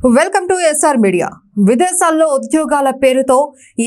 Welcome to SR media విదేశాల్లో ఉద్యోగాల పేరుతో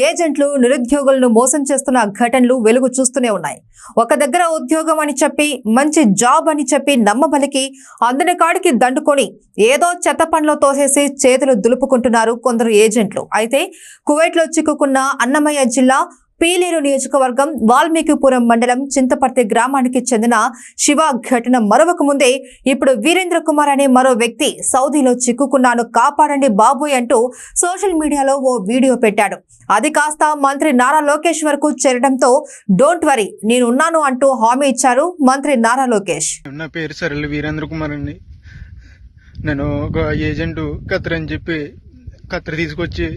ఏజెంట్లు నిరుద్యోగులను మోసం చేస్తున్న ఘటనలు వెలుగు చూస్తూనే ఉన్నాయి. ఒక దగ్గర ఉద్యోగం అని చెప్పి మంచి జాబ్ అని చెప్పి నమ్మబలికి అందని కాడికి దండుకొని ఏదో చెత్త పనిలో తోసేసి చేతులు దులుపుకుంటున్నారు కొందరు ఏజెంట్లు. అయితే కువైట్లో చిక్కుకున్న అన్నమయ్య జిల్లా పీలేరు నియోజకవర్గం వాల్మీకిపురం మండలం చింతపర్తి గ్రామానికి చెందిన శివ ఘటన మరొక ముందే ఇప్పుడు వీరేంద్ర కుమార్ అనే మరో వ్యక్తి సౌదీలో చిక్కుకున్నాను కాపాడండి బాబోయ్ అంటూ సోషల్ మీడియాలో ఓ వీడియో పెట్టాడు. అది కాస్త మంత్రి నారా లోకేష్ వరకు చేరడంతో డోంట్ వరీ నేనున్నాను అంటూ హామీ ఇచ్చారు మంత్రి నారా లోకేష్. నా పేరు సరళ వీరేంద్ర కుమార్ అండి. నేను ఒక ఏజెంట్ కత్ర అని చెప్పి కత్ర తీసుకొచ్చి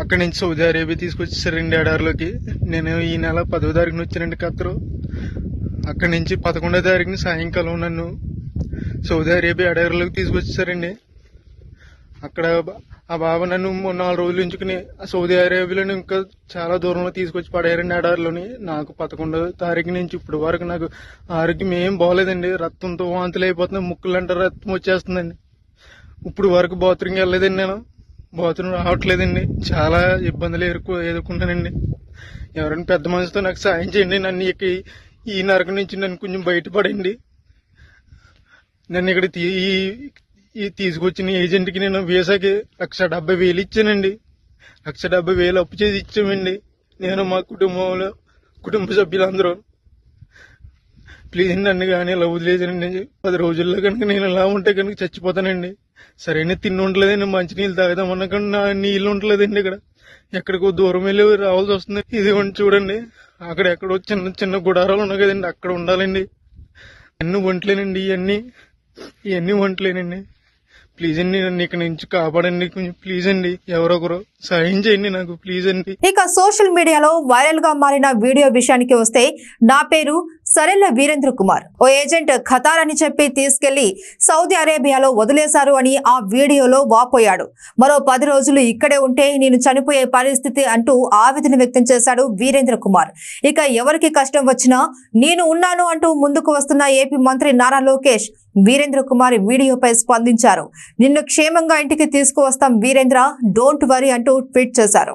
అక్కడి నుంచి సౌదీ అరేబియా తీసుకొచ్చేసారండి ఎడారిలోకి నేను ఈ నెల పదో తారీఖున వచ్చానండి ఖత్తరు అక్కడి నుంచి పదకొండో తారీఖున సాయంకాలం నన్ను సౌదీ అరేబియా ఎడారిలోకి తీసుకొచ్చేసారండి అక్కడ ఆ బాబు నన్ను మూడు నాలుగు రోజులు ఉంచుకుని ఆ సౌదీ అరేబియాలోని ఇంకా చాలా దూరంలో తీసుకొచ్చి పడేయారండి ఎడారిలోని నాకు పదకొండో తారీఖు నుంచి ఇప్పుడు వరకు నాకు ఆరోగ్యం ఏం బాగోలేదండి రక్తంతో వాంతులు అయిపోతున్నాయి ముక్కులు అంటారు రక్తం వచ్చేస్తుందండి. ఇప్పుడు వరకు బాత్రూమ్కి వెళ్ళలేదండి నేను. బాత్రూమ్ రావట్లేదండి. చాలా ఇబ్బందులు ఎదుర్కొ ఎదుర్కొన్నానండి ఎవరైనా పెద్ద మనిషితో నాకు సాయం చేయండి. నన్ను ఇక ఈ- ఈ నరకం నుంచి నన్ను కొంచెం బయటపడండి. నన్ను ఇక్కడ తీ- ఈ తీసుకొచ్చిన ఏజెంట్కి నేను వీసాకి లక్ష డెబ్బై వేలు ఇచ్చానండి. లక్ష డెబ్బై వేలు అప్పు చేసి ఇచ్చామండి. నేను మా కుటుంబంలో కుటుంబ సభ్యులందరూ. ప్లీజ్ నన్ను కానీ ఇలా వదిలేదండి పది రోజుల్లో కనుక నేను ఇలా ఉంటే కనుక చచ్చిపోతానండి. సరైన తిండి ఉండలేదండి మంచినీళ్ళు తాగుదామన్నా కానీ నా నీళ్ళు ఉండలేదండి ఇక్కడ. ఎక్కడికో దూరం వెళ్ళి రావాల్సి వస్తుంది. ఇది ఉండి చూడండి అక్కడ ఎక్కడో చిన్న చిన్న గుడారాలు ఉన్నాయి కదండి అక్కడ ఉండాలండి. అన్ని వంటలేనండి ఇవన్నీ ఇవన్నీ వంటలేనండి ప్లీజ్ అండి నన్ను ఇక్కడ నుంచి కాపాడండి కొంచెం ప్లీజ్ అండి. ఎవరొకరు సాయం చేయండి నాకు ప్లీజ్ అండి. ఇక సోషల్ మీడియాలో వైరల్గా మారిన వీడియో విషయానికి వస్తే నా పేరు సరెల్ల వీరేంద్ర కుమార్. ఓ ఏజెంట్ ఖతార్ అని చెప్పి తీసుకెళ్ళి సౌదీ అరేబియాలో వదిలేశారు అని ఆ వీడియోలో వాపోయాడు. మరో పది రోజులు ఇక్కడే ఉంటే నేను చనిపోయే పరిస్థితి అంటూ ఆవేదన వ్యక్తం చేశాడు వీరేంద్ర కుమార్. ఇక ఎవరికి కష్టం వచ్చినా నేను ఉన్నాను అంటూ ముందుకు వస్తున్న ఏపీ మంత్రి నారా లోకేష్ వీరేంద్ర కుమార్ వీడియోపై స్పందించారు. నిన్ను క్షేమంగా ఇంటికి తీసుకువస్తాం వీరేంద్ర డోంట్ వరీ అంటూ ట్వీట్ చేశారు.